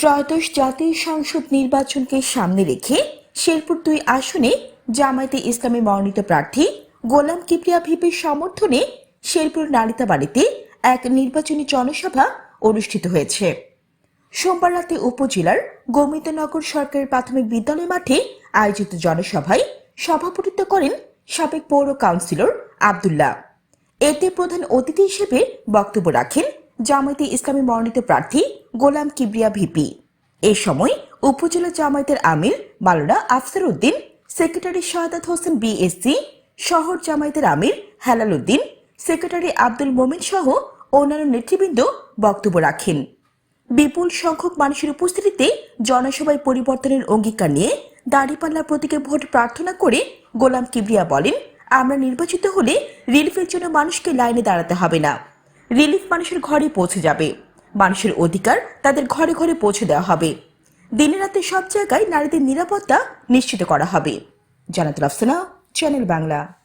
ত্রয়োদশ জাতীয় সংসদ নির্বাচনকে সামনে রেখে শেরপুর দুই আসনে জামায়াতে ইসলামী মনোনীত প্রার্থী গোলাম কিবরিয়া ভিপির সমর্থনে শেরপুর নালিতাবাড়িতে এক নির্বাচনী জনসভা অনুষ্ঠিত হয়েছে। সোমবার রাতে উপজেলার গোমিতনগর সরকারি প্রাথমিক বিদ্যালয় মাঠে আয়োজিত জনসভায় সভাপতিত্ব করেন সাবেক পৌর কাউন্সিলর আবদুল্লাহ। এতে প্রধান অতিথি হিসেবে বক্তব্য রাখেন জামায়াতে ইসলামী মনোনীত প্রার্থী গোলাম কিবরিয়া ভিপি। এ সময় উপজেলা জামায়াতের আমির মাওলানা আফসার উদ্দিন, সেক্রেটারি শাহাদাত হোসেন বিএসসি, শহর জামায়াতের আমির হেলাল উদ্দিন, সেক্রেটারি আব্দুল মোমিন সহ অন্যান্য নেতৃবৃন্দ বক্তব্য রাখেন। বিপুল সংখ্যক মানুষের উপস্থিতিতে জনসভায় পরিবর্তনের অঙ্গীকার নিয়ে দাঁড়িপাল্লা প্রতীকে ভোট প্রার্থনা করে গোলাম কিবরিয়া বলেন, আমরা নির্বাচিত হলে রিলিফের জন্য মানুষকে লাইনে দাঁড়াতে হবে না। রিলিফ মানুষের ঘরে পৌঁছে যাবে। মানুষের অধিকার তাদের ঘরে ঘরে পৌঁছে দেওয়া হবে। দিনে রাতে সব জায়গায় নারীদের নিরাপত্তা নিশ্চিত করা হবে। জানাতে আফসানা চ্যানেল বাংলা